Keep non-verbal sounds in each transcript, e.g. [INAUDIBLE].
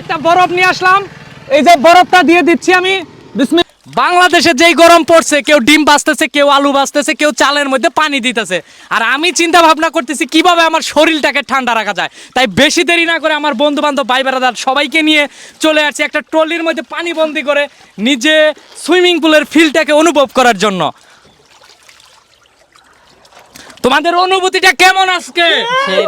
একটা বরফ নিয়ে আসলাম। এই যে বরফটা দিয়ে দিচ্ছি আমি। বাংলাদেশে যেই গরম পড়ছে, কেউ ডিম বাঁচতেছে, কেউ আলু বাঁচতেছে, কেউ চালের মধ্যে পানি দিতেছে। আর আমি চিন্তা ভাবনা করতেছি, কীভাবে আমার শরীরটাকে ঠান্ডা রাখা যায়। তাই বেশি দেরি না করে আমার বন্ধু বান্ধব ভাই বেড়াদার সবাইকে নিয়ে চলে আসছি একটা ট্রলির মধ্যে পানি বন্দি করে নিজে সুইমিং পুলের ফিলটাকে অনুভব করার জন্য। তোমাদের অনুভূতিটা কেমন আজকে? সেই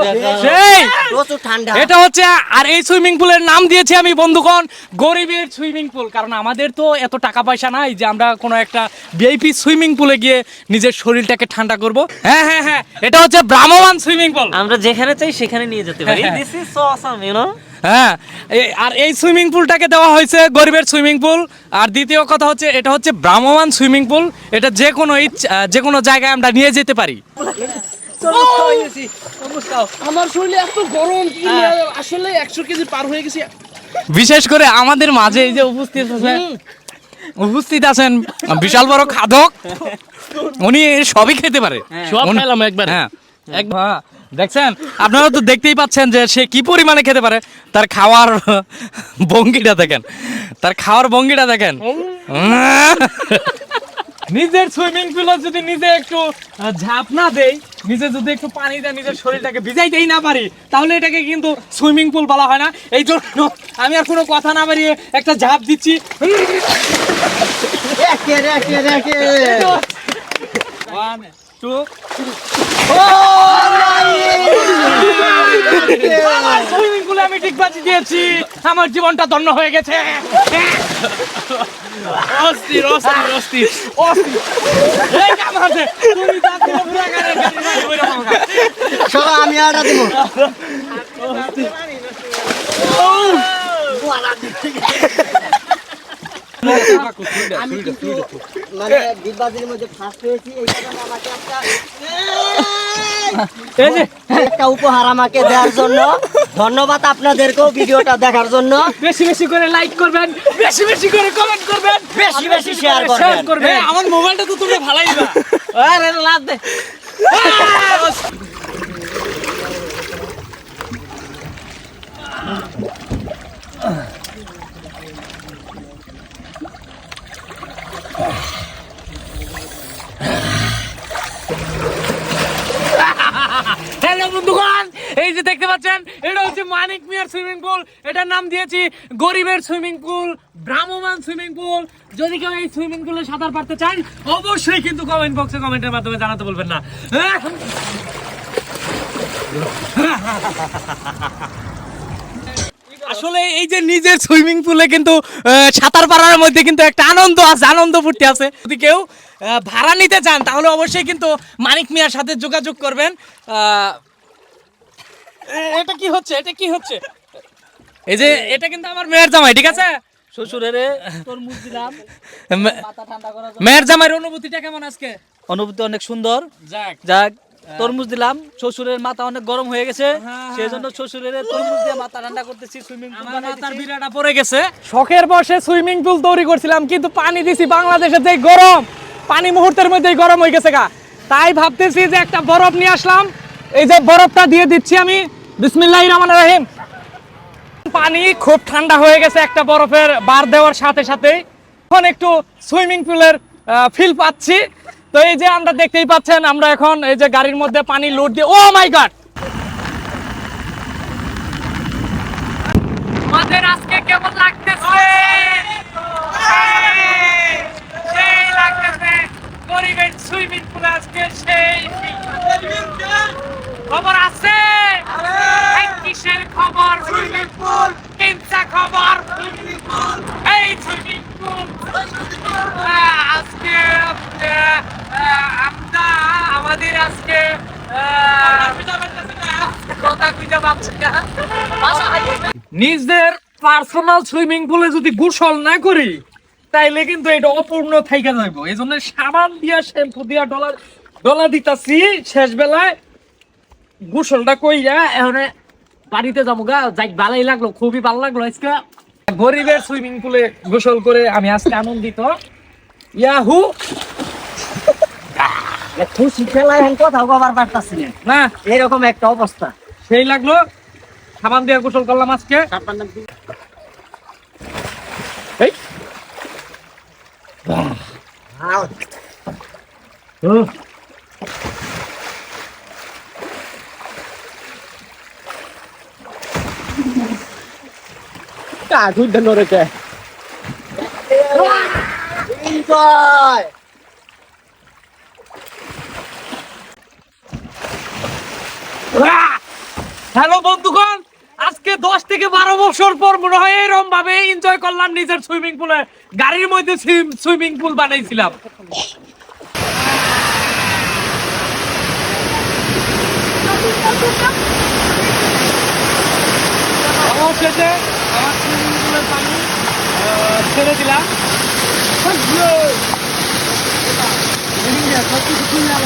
প্রচুর ঠান্ডা। এটা হচ্ছে আর এই সুইমিং পুলের নাম দিয়েছি আমি বন্ধুগণ গরিবের সুইমিং পুল। কারণ আমাদের তো এত টাকা পয়সা নাই যে আমরা কোনো একটা ভিআইপি সুইমিং পুলে গিয়ে নিজের শরীরটাকে ঠান্ডা করব। হ্যাঁ হ্যাঁ হ্যাঁ এটা হচ্ছে ভ্রাম্যমান সুইমিং পুল। আমরা যেখানে চাই সেখানে নিয়ে যেতে পারি। হ্যাঁ। This is so awesome you know হ্যাঁ আর এই সুইমিং পুলটাকে দেওয়া হয়েছে গরিবের সুইমিং পুল। আর দ্বিতীয় কথা হচ্ছে এটা হচ্ছে ভ্রাম্যমান সুইমিং পুল। এটা যে কোনো ইচ্ছা- যে কোনো জায়গায় আমরা নিয়ে যেতে পারি। আমার শরীরে এত গরম হ্যাঁ। আসলে একশো কেজি পার হয়ে গেছি। বিশেষ করে আমাদের মাঝে এই যে উপস্থিত আছেন উপস্থিত আছেন বিশাল বড় খাদক। উনি সবই খেতে পারে। সব খেলাম একবারে। হ্যাঁ। একবার হ্যাঁ, দেখছেন? আপনারা তো দেখতেই পাচ্ছেন যে সে কি পরিমাণে খেতে পারে। তার খাওয়ার ভঙ্গিটা দেখেন। তার খাওয়ার ভঙ্গিটা দেখেন। নিজের সুইমিং পুলে যদি নিজে একটু ঝাঁপ না দেই নিজে যদি একটু পানি দেয় নিজের শরীরটাকে ভিজাই ভিজাইতেই না পারি তাহলে এটাকে কিন্তু সুইমিং পুল বলা হয় না। এই জন্য আমি আর কোনো কথা না বাড়িয়ে একটা ঝাঁপ দিচ্ছি। ওয়ান টু সুইমিং পুলে আমি ঠিক বাজি দিয়েছি আমার জীবনটা ধন্য হয়ে গেছে অস্থির অস্থির অস্থির অস্থির। এই তুমি পুরা গাড়ি গাড়ি। আমি আর দিব [LAUGHS] আমি কিন্তু মানে ডিগবাজির মধ্যে ফার্স্ট হয়েছি এই কারণে আমাকে একটা [LAUGHS] একটা উপহার আমাকে দেওয়ার জন্য। ধন্যবাদ আপনাদেরকেও ভিডিওটা দেখার জন্য। বেশি বেশি করে লাইক করবেন বেশি বেশি করে কমেন্ট করবেন বেশি বেশি শেয়ার করবেন। আমার মোবাইলটা তো তুমি ভালাই দিবা। আরে লাভ দে এই যে দেখতে পাচ্ছেন, এটা হচ্ছে মানিক মিয়ার সুইমিং পুল। এটার নাম দিয়েছি গরিবের সুইমিং পুল, ভ্রাম্যমান সুইমিং পুল। যদি কেউ এই সুইমিং পুলে সাঁতার পারতে চান অবশ্যই কিন্তু কমেন্ট বক্সে কমেন্টের মাধ্যমে জানাতে বলবেন না? আসলে এই যে নিজের সুইমিং পুলে কিন্তু সাঁতার পাড়ার মধ্যে কিন্তু একটা আনন্দ আছে, আনন্দ ফুর্তি আছে। যদি কেউ ভাড়া নিতে চান, তাহলে অবশ্যই কিন্তু মানিক মিয়ার সাথে যোগাযোগ করবেন। এটা কি হচ্ছে? এটা কি হচ্ছে? এই যে এটা কিন্তু আমার মেয়ের জামাই ঠিক আছে? শ্বশুরের তরমুজ দিলাম। মাথা ঠান্ডা করার জন্য। মেয়ের জামাইয়ের অনুভূতিটা কেমন আজকে? অনুভূতি অনেক সুন্দর। যাক। যাক তরমুজ দিলাম। শ্বশুরের মাথা অনেক গরম হয়ে গেছে। হ্যাঁ, সেই জন্য শ্বশুরের তরমুজ দিয়ে মাথা ঠান্ডা করতেছি সুইমিং পুল আমার মাথার বিড়াটা পড়ে গেছে। শখের বসে সুইমিং পুল তৈরি করছিলাম কিন্তু পানি দিছি বাংলাদেশে যে গরম। পানি মুহূর্তের মধ্যেই গরম হয়ে গেছে গা। তাই ভাবতেছি যে একটা বরফ নিয়ে আসলাম। এই যে বরফটা দিয়ে দিচ্ছি আমি। রহিম। পানি খুব ঠান্ডা হয়ে গেছে একটা বরফের বার দেওয়ার সাথে সাথে এখন একটু সুইমিং পুলের ফিল পাচ্ছি। তো এই যে আমরা দেখতেই পাচ্ছেন, আমরা এখন এই যে গাড়ির মধ্যে পানি লোড দিয়ে ও মাই গড আমাদের আজকে সেই। খবর আছে? কিসের খবর। সুইমিং পুল কিনসা খবর এই সুইমিং পুল আজকে আমরা আমাদের আজকে কথা খুঁজে পাচ্ছি না। নিজের পার্সোনাল সুইমিং পুলে যদি গোসল না করি তাইলে কিন্তু এটা অপূর্ণ থাইকা যাইব। এই জন্য সাবান দিয়া শ্যাম্পু দিয়া ডলার ডলার দিতাছি। শেষ বেলায় গোসলটা কইরা এখন বাড়িতে যাব গা যাই ভালোই লাগল খুবই ভালো লাগল আজকে। গরিবের সুইমিং পুলে গোসল করে আমি আজকে আনন্দিত। ইয়াহু! খুশি খেলা এখন কোথাও কবার পারতাছি না। এরকম একটা অবস্থা। সেই লাগল। সাবান দিয়ে গোসল করলাম আজকে। এই। উহ। Enjoy! হ্যালো বন্ধুগণ আজকে দশ থেকে বারো বছর পর মনে হয় এরকম ভাবে এনজয় করলাম নিজের সুইমিং পুলে গাড়ির মধ্যে সুইমিং পুল বানাইছিলাম অবশেষে পানি। ছেড়ে দিলাম। সব কিছু না